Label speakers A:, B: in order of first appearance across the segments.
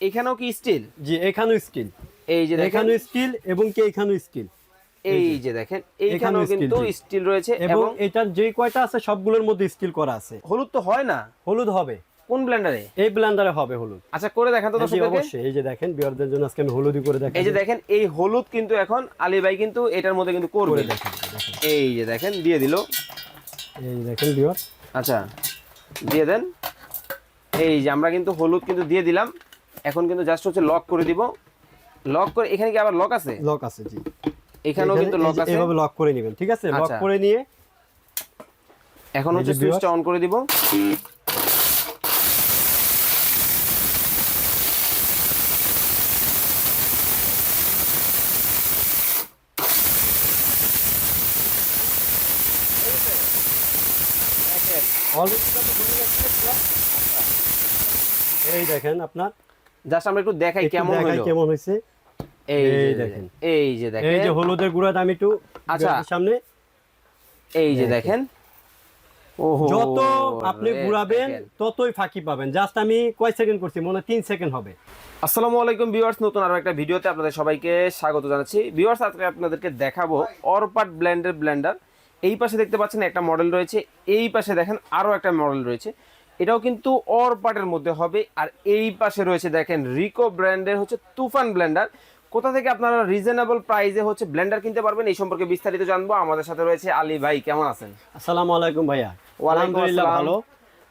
A: এখানেও কি স্টিল
B: জি এখানেও স্কিল
A: এই যে
B: এখানেও স্কিল এবং কি এখানেও স্কিল
A: এই যে। দেখেন এইখানেও কিন্তু স্টিল রয়েছে
B: এবং এটার যে কয়টা আছে সবগুলোর মধ্যে স্কিল করা আছে।
A: হলুদ তো হয় না?
B: হলুদ হবে।
A: কোন ব্লেন্ডারে
B: এই ব্লেন্ডারে হবে হলুদ।
A: আচ্ছা করে দেখান তো
B: জি
A: দর্শকদেরকে।
B: অবশ্যই। এই যে দেখেন বিয়ারদের জন্য আজকে আমি হলুদই করে দেখাই
A: এই যে দেখেন এই হলুদ কিন্তু এখন আলী ভাই কিন্তু এটার মধ্যে কিন্তু করবে।
B: দেখেন।
A: এই যে দেখেন দিয়ে দিল।
B: এই দেখেন বিয়ার
A: আচ্ছা দিয়ে দেন। এই যে আমরা কিন্তু হলুদ কিন্তু দিয়ে দিলাম। এখন কিন্তু জাস্ট হচ্ছে লক করে দিব। লক করে এখানে কি আবার লক আছে?
B: লক আছে জি।
A: এখানেও কিন্তু লক আছে।
B: এভাবে লক করে নেবেন ঠিক আছে? লক
A: আচ্ছা।
B: করে নিয়ে
A: এখন হচ্ছে সুইচটা অন করে দিব।
B: এই দেখেন আপনার।
A: জাস্ট আমরা একটু দেখাই কেমন হলো
B: কেমন
A: এই যে
B: এই
A: দেখেন
B: দেখেন।
A: এই যে
B: যে হলুদের গুঁড়া দাম একটু
A: আচ্ছা।
B: সামনে।
A: এই যে
B: দেখেন।
A: দেখেন
B: যত আপনি ঘুরাবেন ততই ফাঁকি পাবেন। জাস্ট আমি কয় সেকেন্ড করছি? মনে হয় তিন সেকেন্ড হবে।
A: আসসালামু আলাইকুম ভিউয়ার্স নতুন আরও একটা ভিডিওতে আপনাদের সবাইকে স্বাগত জানাচ্ছি। ভিউয়ার্স আজকে আপনাদেরকে দেখাবো অরপাট ব্ল্যান্ডের ব্লেন্ডার। এই পাশে দেখতে পাচ্ছেন একটা মডেল রয়েছে। এই পাশে দেখেন আরও একটা মডেল রয়েছে। এটাও কিন্তু অর পার্টের মধ্যে হবে। আর এই পাশে রয়েছে দেখেন রিকো ব্র্যান্ডের হচ্ছে তুফান ব্ল্যান্ডার কোথা থেকে আপনারা রিজনেবল প্রাইসে হচ্ছে ব্ল্যান্ডার কিনতে পারবেন এই সম্পর্কে বিস্তারিত জানব। আমাদের সাথে রয়েছে আলী ভাই কেমন আছেন?
B: আসসালামু আলাইকুম ভাইয়া। আলহামদুলিল্লাহ ভালো।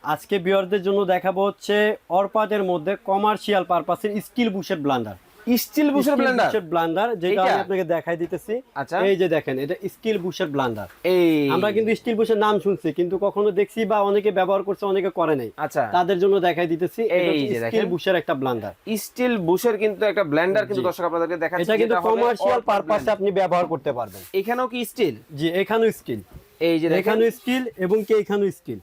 B: আজকে বিয়ারদের জন্য দেখাবো হচ্ছে অরপাটের মধ্যে কমার্শিয়াল পারপাসের স্টিল বুশের ব্লান্ডার
A: স্টিল বুশের ব্লেন্ডার
B: ব্লান্ডার যেটা আমি আপনাকে দেখাই দিতেছি।
A: আচ্ছা।
B: এই যে দেখেন এটা স্টিল বুশের ব্লান্ডার
A: এই।
B: আমরা কিন্তু স্টিল বুশের নাম শুনছি কিন্তু কখনো দেখছি বা অনেকে ব্যবহার করছে অনেকে করে নাই।
A: আচ্ছা।
B: তাদের জন্য দেখাই দিতেছি
A: এই যে
B: স্টিল। বুশের একটা ব্লান্ডার
A: স্টিল বুশের কিন্তু একটা ব্লেন্ডার কিন্তু। দর্শক আপনাদেরকে দেখাচ্ছি
B: এটা কিন্তু কমার্শিয়াল পারপাসে আপনি ব্যবহার করতে পারবেন।
A: এখানেও কি স্টিল
B: জি এখানেও স্কিল
A: এই যে
B: এখানেও স্কিল এবং কি এখানেও স্কিল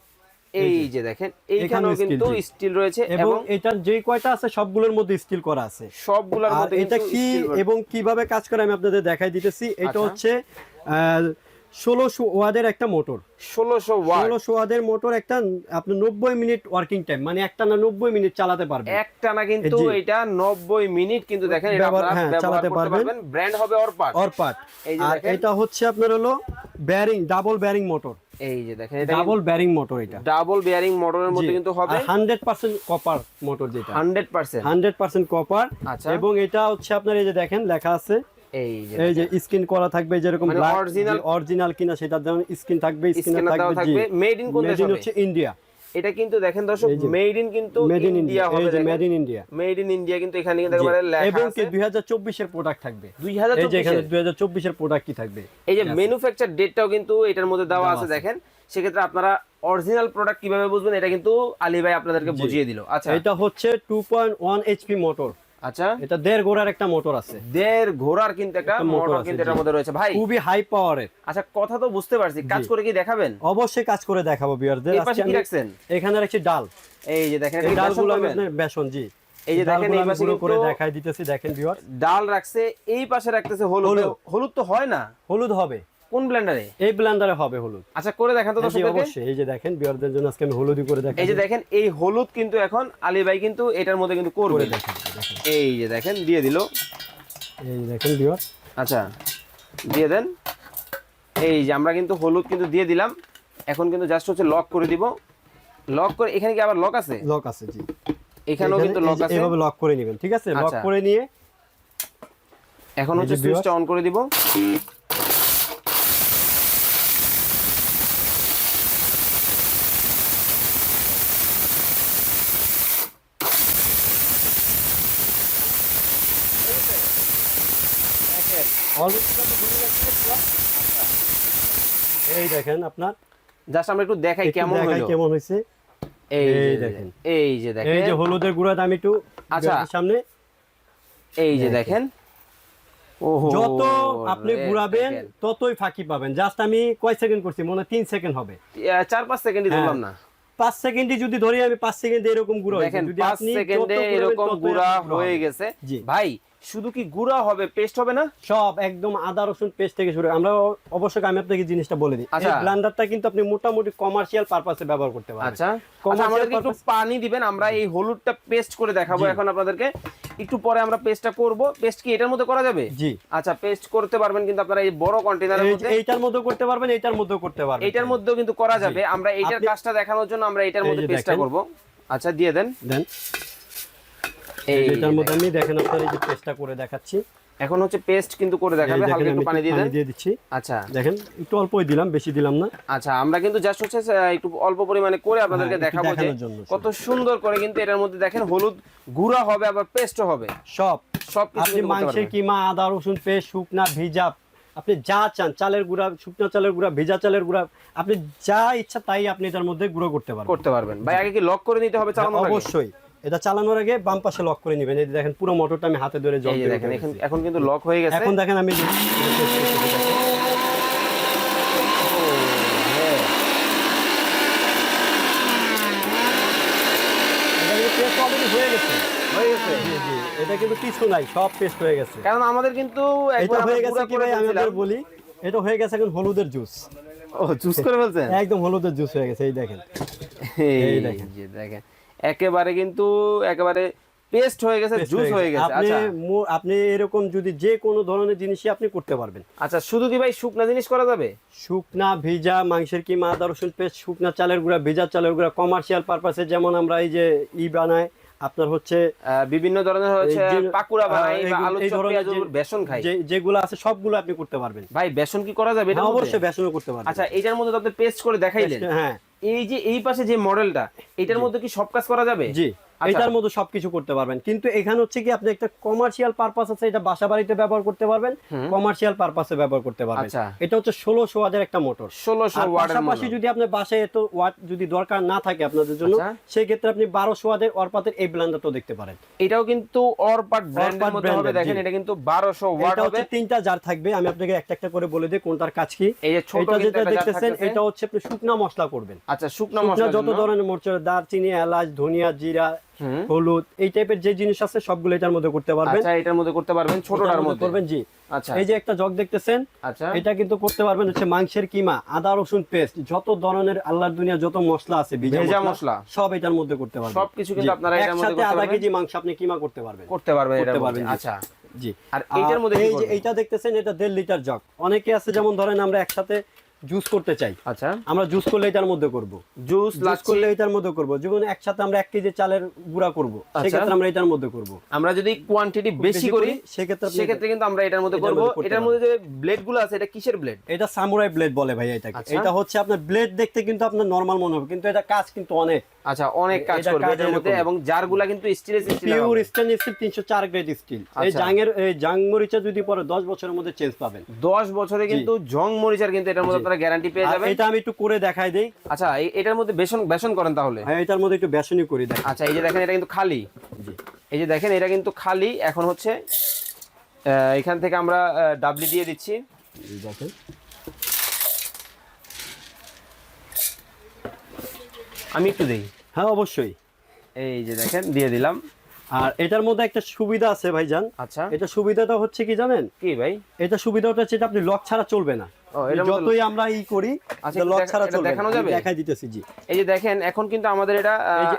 A: এই যে। দেখেন এইখানেও কিন্তু স্টিল রয়েছে
B: এবং এটার যে কয়টা আছে সবগুলোর মধ্যে স্কিল করা আছে।
A: সবগুলোর মধ্যে
B: এটা কি এবং কীভাবে কাজ করে আমি আপনাদের দেখাই দিতেছি। এটা
A: আচ্ছা।
B: হচ্ছে ষোলোশো ওয়াদের একটা মোটর।
A: 1600 ওয়াট
B: ষোলোশো ওয়াদের মোটর একটা আপনি নব্বই মিনিট ওয়ার্কিং টাইম মানে একটা না নব্বই মিনিট চালাতে পারবেন।
A: একটানা কিন্তু এটা 90 মিনিট কিন্তু দেখেন
B: হ্যাঁ, চালাতে পারবেন।
A: পারবেন। ব্র্যান্ড হবে অরপাট।
B: অরপাট। আর এটা হচ্ছে আপনার হলো ব্যারিং ডাবল ব্যারিং মোটর
A: এই যে দেখেন এটা
B: ডাবল বেয়ারিং মোটর এটা।
A: ডাবল বেয়ারিং মোটরের মধ্যে কিন্তু হবে।
B: হান্ড্রেড পার্সেন্ট কপার মোটর যেটা।
A: 100%
B: হান্ড্রেড পার্সেন্ট কপার
A: আচ্ছা।
B: এবং এটা হচ্ছে আপনার এই যে দেখেন লেখা আছে।
A: এই যে
B: এই যে স্ক্রিন করা থাকবে যেরকম
A: অরিজিনাল
B: অরিজিনাল কিনা সেটা যেমন স্ক্রিন থাকবে স্ক্রিন থাকবে
A: মেড ইন কোন দেশ
B: মেড ইন হচ্ছে ইন্ডিয়া
A: এটা কিন্তু দেখেন দর্শক মেড ইন কিন্তু ইন্ডিয়া হবে
B: যে made in India
A: made in India কিন্তু এখানে কিন্তু একেবারে লেখা
B: এবং কি 2024 এর প্রোডাক্ট থাকবে।
A: 2024
B: এই যে এখানে 2024 এর প্রোডাক্ট কি থাকবে।
A: এই যে ম্যানুফ্যাকচার ডেটটাও কিন্তু এটার মধ্যে দেওয়া আছে
B: আছে।
A: দেখেন। সেক্ষেত্রে আপনারা অরিজিনাল প্রোডাক্ট কীভাবে বুঝবেন এটা কিন্তু আলী ভাই আপনাদেরকে বুঝিয়ে দিল। আচ্ছা।
B: এটা হচ্ছে 2.1 এইচপি মোটর
A: আচ্ছা।
B: এটা দেড় গোড়ার একটা মোটর আছে।
A: দেড় ঘোড়ার কিন্তু একটা মোটর কিন্তু এটার মধ্যে রয়েছে। ভাই
B: খুবই হাই পাওয়ারের
A: আচ্ছা কথা তো বুঝতে পারছি। কাজ করে কি দেখাবেন?
B: অবশ্যই কাজ করে দেখাবো বিয়ারদের
A: এই পাশে কি রাখছেন?
B: এখানে রাখছি ডাল।
A: এই যে দেখেন
B: এই ডালগুলো আপনার বেসন জি।
A: এই যে দেখেন এই পাশে
B: করে দেখাই দিতেছি দেখেন ভিউয়ার
A: ডাল রাখছে এই পাশে রাখতেছে হলুদ।
B: হলুদ
A: তো হয় না?
B: হলুদ হবে।
A: কোন ব্লেন্ডারে
B: এই ব্লেন্ডারে হবে হলুদ।
A: আচ্ছা করে দেখান তো
B: জি অবশ্যই। এই যে দেখেন বিয়ারদের জন্য আজকে আমি হলুদই করে দেখাই
A: এই যে দেখেন এই হলুদ কিন্তু এখন আলী ভাই কিন্তু এটার মধ্যে কিন্তু করবে।
B: দেখেন
A: এই যে দেখেন দিয়ে দিল।
B: এই যে দেখেন বিয়ার।
A: আচ্ছা দিয়ে দেন। এই যে আমরা কিন্তু হলুদ কিন্তু দিয়ে দিলাম। এখন কিন্তু জাস্ট হচ্ছে লক করে দিব। লক করে এখানে কি আবার লক আছে?
B: লক আছে জি।
A: এখানেও
B: এখানে
A: কিন্তু লক আছে।
B: এভাবে লক করে নেবেন ঠিক আছে? লক
A: আচ্ছা।
B: করে নিয়ে
A: এখন হচ্ছে সুইচটা অন করে দিব।
B: এই দেখেন আপনার।
A: জাস্ট আমরা একটু দেখাই কেমন হলো।
B: কেমন হয়েছে।
A: এই
B: এই
A: যে
B: দেখেন।
A: দেখেন। এই যে দেখেন
B: হলুদের গুঁড়া দাম একটু
A: আচ্ছা।
B: সামনে।
A: এই যে
B: দেখেন।
A: দেখেন।
B: যত আপনি ঘুরাবেন ততই ফাঁকি পাবেন। জাস্ট আমি কয় সেকেন্ড করছি? মনে হয় তিন সেকেন্ড হবে।
A: চার পাঁচ সেকেন্ডই
B: হ্যাঁ।
A: ধরলাম না।
B: পাঁচ সেকেন্ডে যদি ধরি আমি পাঁচ সেকেন্ডে এরকম গুঁড়ো হয়েছে।
A: দেখেন
B: যদি
A: পাঁচ সেকেন্ডে এরকম গুড়া হয়ে গেছে। ভাই শুধু কি গুঁড়া হবে পেস্ট হবে না?
B: সব একদম আদা রসুন পেস্ট থেকে শুরু আমরা অবশ্যই আমি আপনাকে জিনিসটা বলে দিই। এই
A: আচ্ছা।
B: ব্লেন্ডারটা কিন্তু আপনি মোটামুটি কমার্শিয়াল পারপাসে ব্যবহার করতে পারবেন।
A: আচ্ছা। আচ্ছা, আমাদেরকে একটু পানি দিবেন আমরা এই হলুদটা পেস্ট করে দেখাবো এখন আপনাদেরকে। একটু পরে আমরা পেস্টটা করব। পেস্ট কি এটার মধ্যে করা যাবে?
B: জি।
A: আচ্ছা পেস্ট করতে পারবেন কিন্তু আপনারা এই বড় কন্টেনারের
B: এই-
A: মধ্যে।
B: এইটার মধ্যেও করতে পারবেন এইটার মধ্যে করতে পারবেন।
A: এইটার মধ্যেও কিন্তু করা যাবে। আমরা এইটার কাজটা দেখানোর জন্য আমরা এইটার
B: এই
A: মধ্যে পেস্টটা। করব। আচ্ছা দিয়ে দেন।
B: দেন।
A: এই
B: এই এটার মধ্যে আমি দেখেন। আপনার এই যে পেস্টটা করে দেখাচ্ছি।
A: এখন হচ্ছে পেস্ট কিন্তু করে দেখাবে হালকা একটু পানি দিয়ে
B: দিয়ে দিচ্ছি।
A: আচ্ছা।
B: দেখেন একটু অল্পই দিলাম বেশি দিলাম না।
A: আচ্ছা আমরা কিন্তু জাস্ট হচ্ছে একটু অল্প পরিমাণে করে আপনাদেরকে
B: হ্যাঁ,
A: দেখাবো যে কত সুন্দর করে কিন্তু এটার মধ্যে দেখেন হলুদ গুঁড়া হবে আবার পেস্টও হবে।
B: সব।
A: সব
B: আপনি মাংসের কিমা আদা রসুন পেস্ট শুকনা ভিজা আপনি যা চান চালের গুঁড়া শুকনা চালের গুঁড়া ভেজা চালের গুঁড়া আপনি যা ইচ্ছা তাই আপনি এটার মধ্যে গুঁড়ো করতে পারবেন।
A: করতে পারবেন। ভাই আগে কি লক করে নিতে হবে? চালানোর
B: অবশ্যই। এটা চালানোর আগে বাম পাশে লক করে নেবেন। এই দেখেন পুরো মোটরটা আমি হাতে ধরে জল
A: দেখেন এখন কিন্তু লক হয়ে গেছে।
B: এখন দেখেন আমি
A: হ্যাঁ।
B: কিন্তু পেস্ট গেছে
A: হয়ে গেছে
B: জি জি এটা কিন্তু কিছু নাই সব পেস্ট হয়ে গেছে।
A: কারণ আমাদের কিন্তু
B: এটা হয়ে গেছে কি ভাই? আমি
A: ফেলছিলাম।
B: বলি এটা হয়ে গেছে এখন হলুদের জুস
A: ও জুস করে ফেলছেন?
B: একদম হলুদের জুস হয়ে গেছে এই দেখেন।
A: এই
B: এই দেখেন।
A: দেখেন। একেবারে কিন্তু একেবারে পেস্ট হয়ে গেছে জুস হয়ে গেছে।
B: আপনি
A: আচ্ছা।
B: আপনি এরকম যদি যে কোনো ধরনের জিনিসই আপনি করতে পারবেন।
A: আচ্ছা শুধু কি ভাই শুকনা জিনিস করা যাবে?
B: শুকনা ভেজা মাংসের কিমা আদা রসুন পেস্ট শুকনা চালের গুঁড়া ভেজা চালের গুঁড়া কমার্শিয়াল পারপাসে যেমন আমরা এই যে ই বানাই আপনার হচ্ছে
A: বিভিন্ন ধরনের হচ্ছে পাকুড়া বানাই বা আলু চপ পেঁয়াজ বেসন খাই।
B: যে যেগুলো আছে সবগুলো আপনি করতে পারবেন।
A: ভাই বেসন কি করা যাবে এটার
B: হ্যাঁ, অবশ্যই বেসনও করতে পারবেন।
A: আচ্ছা এইটার মধ্যে তো আপনি পেস্ট করে দেখাইলেন।
B: হ্যাঁ।
A: এই যে এই পাশে যে মডেলটা এটার মধ্যে কি সব কাজ করা যাবে?
B: জি
A: আচ্ছা।
B: এটার মধ্যে সবকিছু করতে পারবেন। কিন্তু এখানে হচ্ছে কি আপনি একটা কমার্শিয়াল পারপাস আছে এটা বাসা বাড়িতে ব্যবহার করতে পারবেন কমার্শিয়াল পারপাসে ব্যবহার করতে পারবেন।
A: আচ্ছা।
B: এটা হচ্ছে ষোলোশো ওয়াটের একটা মোটর
A: ষোলোশো
B: আর
A: ওয়াটের
B: পাশাপাশি যদি আপনার বাসায় এত ওয়াট যদি দরকার না থাকে আপনাদের জন্য
A: আচ্ছা।
B: সেই ক্ষেত্রে আপনি বারোশো ওয়াটের অরপাতের এই ব্লেন্ডারটাও দেখতে পারেন।
A: এটাও কিন্তু অরপাট ব্র্যান্ডের মধ্যে হবে। দেখেন এটা কিন্তু বারোশো ওয়াট
B: এটা
A: হবে।
B: হচ্ছে তিনটা জার থাকবে। আমি আপনাকে একটা একটা করে বলে দিই কোনটার কাজ কি।
A: এই যে ছোট
B: যেটা দেখতেছেন এটা হচ্ছে আপনি শুকনা মশলা করবেন।
A: আচ্ছা শুকনো মশলা
B: যত ধরনের মরচা দারচিনি এলাচ ধনিয়া জিরা হলুদ এই টাইপের যে জিনিস আছে সবগুলো এটার মধ্যে করতে পারবেন।
A: আচ্ছা এটার মধ্যে করতে পারবেন ছোটটার
B: মধ্যে করবেন জি।
A: আচ্ছা।
B: এই যে একটা জগ দেখতেছেন
A: আচ্ছা।
B: এটা কিন্তু করতে পারবেন হচ্ছে মাংসের কিমা আদা রসুন পেস্ট যত ধরনের আল্লাহর দুনিয়া যত মশলা আছে
A: ভেজা মশলা।
B: সব এটার মধ্যে করতে পারবেন।
A: সবকিছু কিন্তু আপনারা এটার মধ্যে করতে
B: আধা কেজি মাংস আপনি কিমা করতে পারবেন।
A: করতে পারবেন
B: করতে
A: এটার
B: পারবেন,
A: আচ্ছা।
B: জি।
A: আর এইটার মধ্যে
B: এই যে? এইটা দেখতেছেন এটা দেড় লিটার জগ। অনেকে আছে যেমন ধরেন আমরা একসাথে জুস করতে চাই।
A: আচ্ছা।
B: আমরা জুস করলে এটার মধ্যে করব।
A: জুস
B: জুস করলে এটার মধ্যে করব। যেমন একসাথে আমরা এক কেজি চালের গুঁড়া করব।
A: আচ্ছা।
B: সেক্ষেত্রে আমরা এটার মধ্যে করব।
A: আমরা যদি কোয়ান্টিটি বেশি করি
B: সেক্ষেত্রে
A: সেক্ষেত্রে কিন্তু আমরা এটার মধ্যে করব। এটার মধ্যে যে ব্লেডগুলো আছে এটা কিসের ব্লেড
B: এটা সামুরাই ব্লেড বলে ভাই এটাকে।
A: আচ্ছা।
B: এটা হচ্ছে আপনার ব্লেড দেখতে কিন্তু আপনার নরমাল মনে হবে কিন্তু এটা কাজ কিন্তু অনেক।
A: আচ্ছা অনেক কাজ করবে এটার মধ্যে এবং জারগুলা কিন্তু স্টিলের
B: পিওর স্টেনলেস স্টিল তিনশো চার গ্রেড স্টিল এই
A: আচ্ছা।
B: জাঙ্গের এই জাং মরিচা যদি পরে দশ বছরের মধ্যে চেঞ্জ পাবেন।
A: 10 বছরে কিন্তু জং। মরিচার কিন্তু এটার মধ্যে আপনারা গ্যারান্টি পেয়ে যাবেন।
B: এটা আমি একটু করে দেখাই দেই।
A: আচ্ছা এটার মধ্যে বেসন বেসন করেন তাহলে?
B: হ্যাঁ এটার মধ্যে একটু বেসনই করি দেখ
A: আচ্ছা এই যে দেখেন এটা কিন্তু খালি। এই যে দেখেন এটা কিন্তু খালি। এখন হচ্ছে এখান থেকে আমরা ডাবলি দিয়ে দিচ্ছি।
B: দেখেন।
A: আমি একটু দেই।
B: হ্যাঁ অবশ্যই।
A: এই যে দেখেন দিয়ে দিলাম।
B: আর এটার মধ্যে একটা সুবিধা আছে ভাইজান।
A: আচ্ছা।
B: এটা সুবিধাটা হচ্ছে কি জানেন?
A: কি ভাই?
B: এটা সুবিধাটা হচ্ছে এটা আপনি লক ছাড়া চলবে না। যতই আমরা ই করি
A: আচ্ছা,
B: লক ছাড়া চলবে
A: দেখানো যাবে?
B: দেখাই দিতেছি জি।
A: এই যে দেখেন এখন কিন্তু আমাদের এটা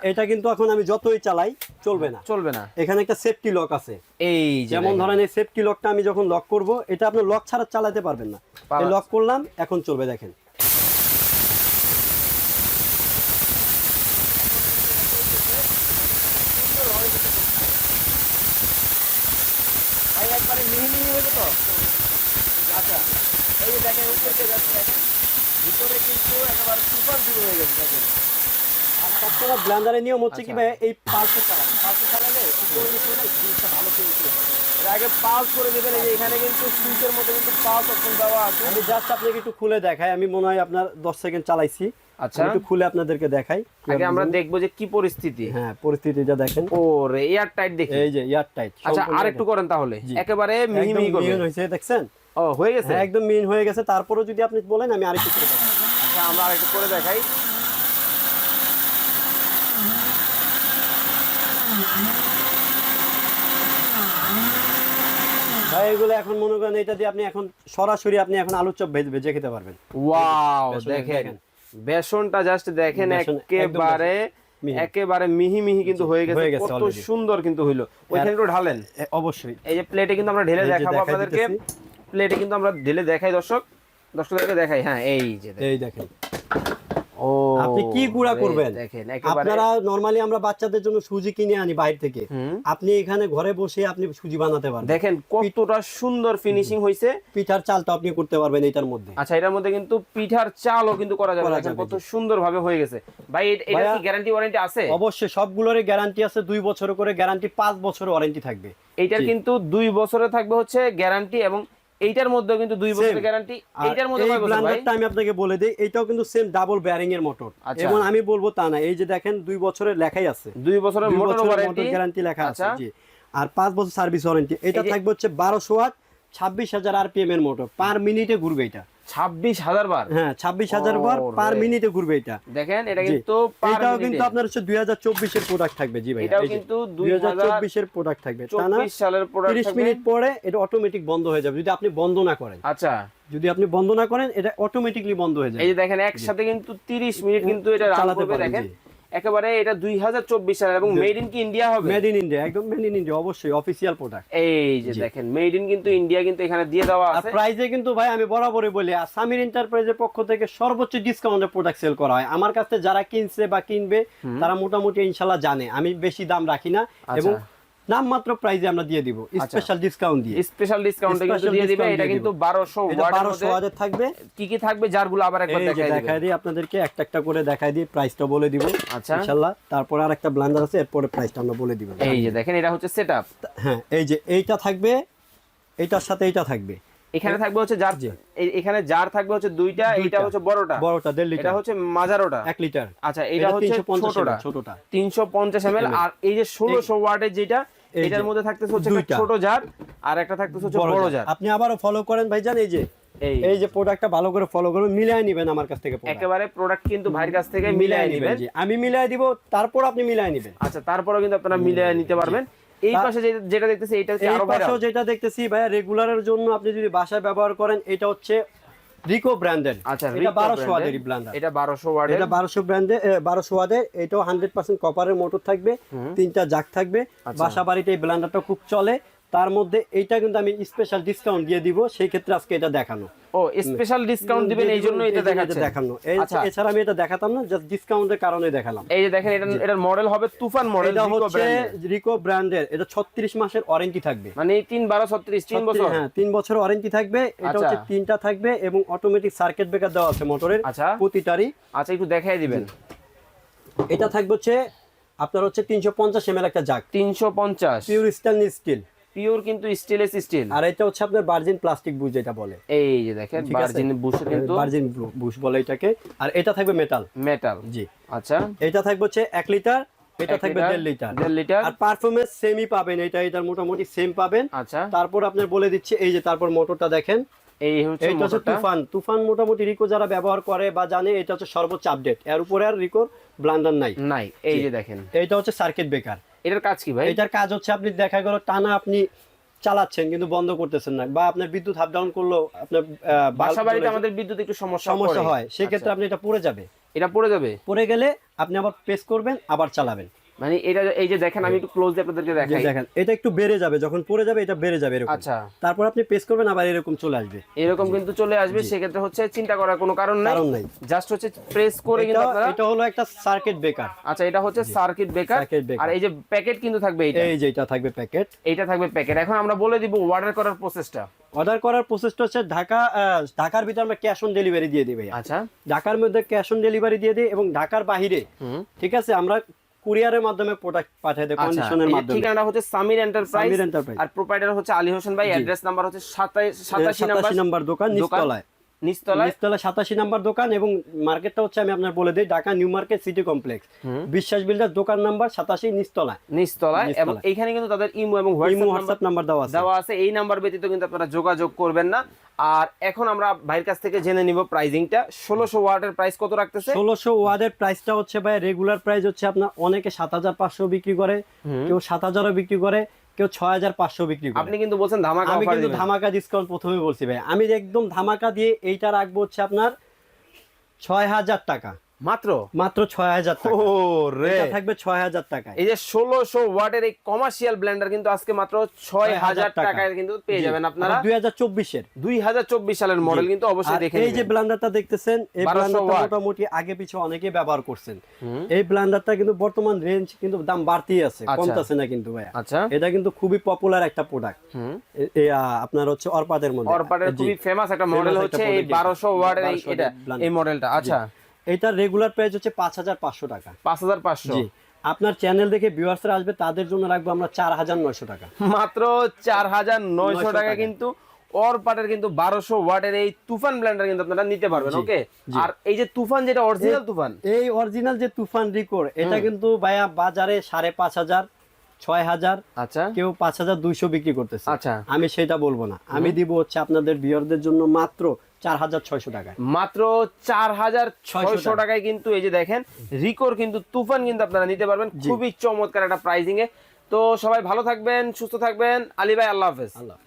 B: এটা কিন্তু এখন আমি যতই চালাই চলবে না।
A: চলবে না।
B: এখানে একটা সেফটি লক আছে।
A: এই
B: যেমন ধরেন এই সেফটি লকটা আমি যখন লক করব এটা আপনি লক ছাড়া চালাতে পারবেন না। এই লক করলাম এখন চলবে দেখেন।
A: একবারে মিহি মিহি হয়েছে তো? আচ্ছা। এই যে দেখেন উপরে যাচ্ছে দেখেন। ভিতরে কিন্তু একেবারে শুরু হয়ে গেছে দেখেন।
B: আর সবথেকে ব্লেন্ডারের নিয়ম হচ্ছে কি
A: আচ্ছা।
B: ভাই এই পালসে চালাবেন পালসে চালালে উপরে নিচে হলে জিনিসটা ভালো
A: আগে পাস করে দেবেন এখানে কিন্তু সুইচের মধ্যে কিন্তু পাস অপশন দেওয়া আছে।
B: আমি জাস্ট আপনাকে একটু খুলে দেখাই আমি মনে হয় আপনার দশ সেকেন্ড চালাইছি।
A: আচ্ছা।
B: একটু খুলে আপনাদেরকে দেখাই।
A: আগে আমরা দেখব যে কি পরিস্থিতি।
B: হ্যাঁ পরিস্থিতিটা দেখেন।
A: ওরে এয়ার টাইট দেখি।
B: এই যে এয়ার টাইট
A: আচ্ছা আর একটু করেন তাহলে। একেবারে মিহি মিহি করবেন।
B: হয়েছে দেখছেন?
A: ও হয়ে গেছে?
B: হ্যাঁ একদম মিন হয়ে গেছে। তারপরেও যদি আপনি বলেন আমি আরেকটু করে দেখাই।
A: আচ্ছা আমরা আরেকটু করে দেখাই।
B: ভাই এগুলো এখন মনে করেন এটা দিয়ে আপনি এখন সরাসরি আপনি এখন আলুর চপ ভেজে ভেজে খেতে পারবেন।
A: ওয়াও দেখেন। বেসনটা জাস্ট দেখেন একেবারে একেবারে মিহি মিহি কিন্তু হয়ে গেছে কত সুন্দর কিন্তু হইল। ওইখানে একটু ঢালেন।
B: অবশ্যই।
A: এই যে প্লেটে কিন্তু আমরা ঢেলে দেখাবো আপনাদেরকে। প্লেটে কিন্তু আমরা ঢেলে দেখাই দর্শক। দর্শকদেরকে দেখাই হ্যাঁ এই যে।
B: এই দেখেন। আপনি কি গুঁড়া করবেন? আপনারা নরমালি আমরা বাচ্চাদের জন্য সুজি কিনে আনি বাইরে থেকে। আপনি এখানে ঘরে বসে আপনি সুজি বানাতে পারবেন।
A: দেখেন কতটা সুন্দর ফিনিশিং হয়েছে
B: পিঠার চালটা আপনি করতে পারবেন এটার মধ্যে।
A: আচ্ছা এটার মধ্যে কিন্তু পিঠার চালও কিন্তু করা যাবে। দেখেন কত সুন্দর ভাবে হয়ে গেছে। ভাই এটা কি গ্যারান্টি ওয়ারেন্টি আছে?
B: অবশ্যই সবগুলোরই গ্যারান্টি আছে। দুই বছর করে গ্যারান্টি পাঁচ বছর ওয়ারেন্টি থাকবে।
A: এইটার
B: জি।
A: কিন্তু দুই বছরে থাকবে হচ্ছে গ্যারান্টি এবং এইটার মধ্যেও কিন্তু দুই বছরের গ্যারান্টি এইটার মধ্যে কয় বছর ভাই?
B: ব্লান্ডারটা আমি আপনাকে বলে দেই এটাও কিন্তু সেম ডাবল ব্যারিং এর মোটর
A: আচ্ছা।
B: এবং আমি বলব তা না এই যে দেখেন দুই বছরের লেখাই আছে।
A: দুই বছরের মোটর ওয়ারেন্টি
B: গ্যারান্টি লেখা আছে
A: আচ্ছা।
B: জি। আর পাঁচ বছর সার্ভিস ওয়ারেন্টি এটা থাকবে হচ্ছে বারোশো ওয়াট ছাব্বিশ হাজার আরপিএম এর মোটর পার মিনিটে ঘুরবে এটা।
A: ছাব্বিশ হাজার বার।
B: হ্যাঁ ছাব্বিশ হাজার বার পার মিনিটে ঘুরবে এটা।
A: দেখেন এটা কিন্তু
B: এটাও কিন্তু আপনার হচ্ছে দুই হাজার চব্বিশের প্রোডাক্ট থাকবে জি ভাই
A: এটাও কিন্তু
B: দুই হাজার চব্বিশের প্রোডাক্ট থাকবে।
A: চব্বিশ সালের প্রোডাক্ট
B: তিরিশ মিনিট পরে এটা অটোমেটিক বন্ধ হয়ে যাবে যদি আপনি বন্ধ না করেন।
A: আচ্ছা।
B: যদি আপনি বন্ধ না করেন এটা অটোমেটিকলি বন্ধ হয়ে
A: এই
B: যাবে
A: যে দেখেন একসাথে কিন্তু 30 মিনিট কিন্তু এটা রান করবে দেখেন। একেবারে এটা 2024 সালের এবং মেড ইন কি ইন্ডিয়া হবে?
B: মেড ইন ইন্ডিয়া একদম মেড ইন ইন্ডিয়া অবশ্যই অফিসিয়াল প্রোডাক্ট
A: এই যে দেখেন মেড ইন কিন্তু ইন্ডিয়া কিন্তু এখানে দিয়ে দেওয়া আছে।
B: প্রাইজে কিন্তু ভাই আমি বরাবরই বলি আর সামির এন্টারপ্রাইজের পক্ষ থেকে সর্বোচ্চ ডিসকাউন্টে প্রোডাক্ট সেল করা হয়। আমার কাছে যারা কিনছে বা কিনবে তারা মোটামুটি ইনশাল্লাহ জানে। আমি বেশি দাম রাখি না।
A: আচ্ছা।
B: এবং নামমাত্র প্রাইজে আমরা দিয়ে দিব। স্পেশাল ডিসকাউন্ট দিয়ে।
A: স্পেশাল ডিসকাউন্টে কিন্তু দিয়ে দিবে। এটা কিন্তু 1200 ওয়াটের
B: থাকবে।
A: কি কি থাকবে জারগুলো আবার একবার দেখাই দিই
B: দেখাই দিই আপনাদেরকে একটা একটা করে দেখাই দিই প্রাইসটা বলে দিব।
A: আচ্ছা।
B: ইনশাআল্লাহ তারপর আর একটা ব্লান্ডার আছে এরপরে প্রাইসটা আমরা বলে দিব।
A: এই যে দেখেন এটা হচ্ছে সেটআপ
B: হ্যাঁ এই যে এইটা থাকবে এইটার সাথে এইটা থাকবে।
A: এখানে থাকবে হচ্ছে জার এখানে জার থাকবে হচ্ছে দুইটা
B: দুইটা।
A: হচ্ছে বড়টা।
B: বড়টা দেড়
A: এটা
B: লিটার।
A: হচ্ছে মাঝারোটা।
B: এক লিটার।
A: আচ্ছা এটা হচ্ছে
B: 350
A: ছোটটা।
B: ছোটটা।
A: 350 ml আর এই যে 1600 ওয়াটের যেটা এটার মধ্যে থাকতেছে হচ্ছে ছোট জার আর একটা থাকতেছে হচ্ছে বড় জার।
B: আপনি আবারও ফলো করেন ভাইজান এই যে
A: এই।
B: যে প্রোডাক্টটা ভালো করে ফলো করুন মিলাই নেবেন আমার কাছ থেকে।
A: একেবারে প্রোডাক্ট কিন্তু ভাইয়ের কাছ থেকে মিলিয়ে
B: মিলাই
A: নেবেন
B: আমি মিলাই দিব তারপর আপনি মিলাই নেবেন।
A: আচ্ছা তারপরেও কিন্তু আপনারা মিলিয়ে নিতে পারবেন। এই পাশে যেটা দেখতেছি এটা
B: এই যেটা দেখতেছি ভাইয়া রেগুলারের জন্য আপনি যদি বাসায় ব্যবহার করেন এটা হচ্ছে রিকো ব্র্যান্ডের
A: আচ্ছা
B: এটা
A: Ricoh
B: বারোশো
A: brand-এর।
B: ওয়াটের ব্লান্ডার
A: এটা 1200 ওয়াটের
B: এটা বারোশো ব্র্যান্ডে 1200 ওয়াটের এটাও হান্ড্রেড পার্সেন্ট কপারের মোটর থাকবে তিনটা জাক থাকবে।
A: আচ্ছা।
B: বাসা বাড়িতে এই ব্লান্ডারটা খুব চলে। তার মধ্যে এইটা কিন্তু আমি স্পেশাল ডিসকাউন্ট দিয়ে দিব সেই ক্ষেত্রে আজকে এটা দেখানো।
A: ও স্পেশাল ডিসকাউন্ট দিবেন এই জন্য এটা দেখাচ্ছে
B: দেখানো।
A: আচ্ছা।
B: এছাড়া আমি এটা দেখাতাম না জাস্ট ডিসকাউন্টের কারণে দেখালাম।
A: এই যে দেখেন এটা এটার মডেল হবে তুফান মডেল
B: এটা হচ্ছে রিকো ব্র্যান্ডের এটা ছত্রিশ মাসের ওয়ারেন্টি থাকবে।
A: মানে এই তিন বারো ছত্রিশ তিন বছর?
B: হ্যাঁ তিন বছর ওয়ারেন্টি থাকবে এটা
A: আচ্ছা।
B: হচ্ছে তিনটা থাকবে এবং অটোমেটিক সার্কিট ব্রেকার দেওয়া আছে মোটরের
A: আচ্ছা।
B: প্রতিটারই।
A: আচ্ছা একটু দেখাই দিবেন।
B: এটা থাকবে হচ্ছে আপনার হচ্ছে তিনশো পঞ্চাশ এম একটা জাগ।
A: তিনশো পঞ্চাশ।
B: পিওর স্টেনলেস স্টিল
A: পিওর কিন্তু স্টেনলেস স্টিল।
B: আর এটা হচ্ছে আপনার ভার্জিন প্লাস্টিক বুশ যেটা বলে।
A: এই যে দেখেন? ভার্জিন বুশে কিন্তু
B: ভার্জিন বুশ বলে এটাকে। আর এটা থাকবে মেটাল
A: মেটাল
B: জি।
A: আচ্ছা।
B: এটা থাকবে হচ্ছে এক লিটার এটা থাকবে
A: লিটার,
B: দেড় লিটার
A: দেড় লিটার
B: আর পারফরমেন্স সেমই পাবেন এটা এটার মোটামুটি সেম পাবেন।
A: আচ্ছা।
B: তারপর আপনার বলে দিচ্ছি এই যে তারপর মোটরটা দেখেন।
A: এই হচ্ছে
B: এইটা হচ্ছে তুফান। তুফান মোটামুটি রিকো যারা ব্যবহার করে বা জানে এটা হচ্ছে সর্বোচ্চ আপডেট এর উপরে আর রিকোর ব্লান্ডার নাই।
A: নাই। এই যে দেখেন।
B: এটা হচ্ছে সার্কিট ব্রেকার
A: এটার কাজ কি ভাই?
B: এটার কাজ হচ্ছে আপনি দেখা গেল টানা আপনি চালাচ্ছেন কিন্তু বন্ধ করতেছেন না বা আপনার বিদ্যুৎ হাফ ডাউন করল আপনার
A: বাসা বাড়িতে আমাদের বিদ্যুৎ একটু সমস্যা
B: সমস্যা হয়। সেক্ষেত্রে
A: আচ্ছা,
B: আপনি এটা পড়ে যাবে।
A: এটা পড়ে যাবে?
B: পড়ে গেলে আপনি আবার প্রেস করবেন আবার চালাবেন।
A: মানে এটা এই যে দেখেন আমি একটু ক্লোজ আপনাদেরকে দেখাই।
B: দেখেন এটা একটু বেড়ে যাবে যখন পড়ে যাবে এটা বেড়ে যাবে এরকম।
A: আচ্ছা।
B: তারপর আপনি প্রেস করবেন আবার এরকম চলে আসবে।
A: এরকম কিন্তু চলে আসবে সেক্ষেত্রে হচ্ছে চিন্তা করার কোনো কারণ নাই।
B: কারণ নাই।
A: জাস্ট হচ্ছে প্রেস করে কিন্তু আপনারা
B: এটা হলো একটা সার্কিট ব্রেকার
A: আচ্ছা এটা হচ্ছে সার্কিট ব্রেকার আর এই যে প্যাকেট কিন্তু থাকবে এইটা।
B: এই যে এটা থাকবে প্যাকেট
A: এইটা থাকবে প্যাকেট এখন আমরা বলে দিব অর্ডার করার প্রসেসটা
B: অর্ডার করার প্রসেসটা হচ্ছে ঢাকা ঢাকার ভিতরে আমরা ক্যাশ অন ডেলিভারি দিয়ে দিই।
A: আচ্ছা।
B: ঢাকার মধ্যে ক্যাশ অন ডেলিভারি দিয়ে দিই এবং ঢাকার বাহিরে
A: হুম।
B: ঠিক আছে? আমরা কুরিয়ারের মাধ্যমে প্রোডাক্ট পাঠিয়ে দেয়
A: আচ্ছা
B: কন্ডিশনের মাধ্যমে।
A: ঠিকানাটা হচ্ছে সামির এন্টারপ্রাইজ আর প্রোপাইটার হচ্ছে আলী হোসেন ভাই অ্যাড্রেস নাম্বার হচ্ছে 27 87 নাম্বার
B: সাতাশি নাম্বার দোকান। নিচতলায়। নিচতলা সাতাশি নাম্বার দোকান এবং মার্কেটটা হচ্ছে আমি আপনার বলে দিই Dhaka new market city complex. Biswas builder দোকান নাম্বার সাতাশি।
A: এবং এইখানে কিন্তু তাদের ইমো এবং
B: ইমো
A: হোয়াটসঅ্যাপ নাম্বার
B: দেওয়া আছে।
A: দেওয়া আছে। এই নাম্বার ব্যতীত কিন্তু আপনারা যোগাযোগ করবেন না। আর এখন আমরা ভাইয়ের কাছ থেকে জেনে নিব প্রাইজিংটা। ষোলোশো ওয়াটের প্রাইস কত রাখতেছে?
B: ষোলোশো ওয়ার্ডের প্রাইসটা হচ্ছে ভাই রেগুলার প্রাইস হচ্ছে আপনার অনেকে সাত হাজার পাঁচশো বিক্রি করে কেউ সাত হাজারও বিক্রি করে। কেউ ছয় হাজার পাঁচশো বিক্রি করে।
A: আপনি কিন্তু বলছেন ধামাকা
B: আমি কিন্তু ধামাকা ডিসকাউন্ট প্রথমে বলছি ভাই। আমি একদম ধামাকা দিয়ে এইটা রাখব হচ্ছে আপনার ছয় হাজার টাকা।
A: মাত্র?
B: মাত্র ছয় হাজার টাকা।
A: ও রে
B: থাকবে ছয় হাজার টাকায়।
A: এই যে ষোলোশো ওয়াটের এই কমার্শিয়াল ব্লেন্ডার কিন্তু আজকে মাত্র ছয় হাজার
B: টাকা।
A: টাকায় কিন্তু পেয়ে যাবেন আপনারা।
B: দুই হাজার চব্বিশের।
A: দুই হাজার চব্বিশ সালের মডেল কিন্তু অবশ্যই দেখে
B: এই যে। ব্লান্ডারটা দেখতেছেন এই
A: 1200
B: ব্লান্ডারটা মোটামুটি আগে পিছে অনেকে ব্যবহার করছেন। এই ব্লান্ডারটা কিন্তু বর্তমান রেঞ্জ কিন্তু দাম বাড়তেই আছে
A: আচ্ছা।
B: কমতেছে না কিন্তু ভাইয়া।
A: আচ্ছা।
B: এটা কিন্তু খুবই পপুলার একটা প্রোডাক্ট আপনার হচ্ছে অরপাদের মধ্যে।
A: অরপাটের
B: জি।
A: খুবই ফেমাস একটা মডেল হচ্ছে এই বারোশো ওয়াটের এই
B: 1200
A: এটা এই মডেলটা আচ্ছা।
B: এটা রেগুলার প্রাইস হচ্ছে পাঁচ হাজার পাঁচশো টাকা।
A: পাঁচ হাজার পাঁচশো?
B: জি। আপনার চ্যানেল দেখে ভিউয়ার্সরা আসবে তাদের জন্য রাখব আমরা চার হাজার নয়শো টাকা।
A: মাত্র চার হাজার নয়শো টাকা। কিন্তু অরপাটের কিন্তু বারোশো ওয়াটের এই তুফান ব্লেন্ডার কিন্তু আপনারা নিতে পারবেন ওকে? আর এই যে তুফান যেটা অরিজিনাল তুফান?
B: এই অরিজিনাল যে তুফান রিকোর এটা কিন্তু ভাইয়া বাজারে সাড়ে পাঁচ হাজার ছয় হাজার
A: আচ্ছা।
B: কেউ পাঁচ হাজার দুইশো বিক্রি করতেছে।
A: আচ্ছা।
B: আমি সেটা বলব না। আমি দিব হচ্ছে আপনাদের বিয়ারদের জন্য মাত্র চার হাজার ছয়শো টাকায়।
A: মাত্র চার হাজার ছয়শো টাকায় কিন্তু এই যে দেখেন রিকোর কিন্তু তুফান কিন্তু আপনারা নিতে পারবেন। খুবই চমৎকার একটা প্রাইসিং এ। তো সবাই ভালো থাকবেন সুস্থ থাকবেন। আলী ভাই আল্লাহ হাফেজ।
B: আল্লাহ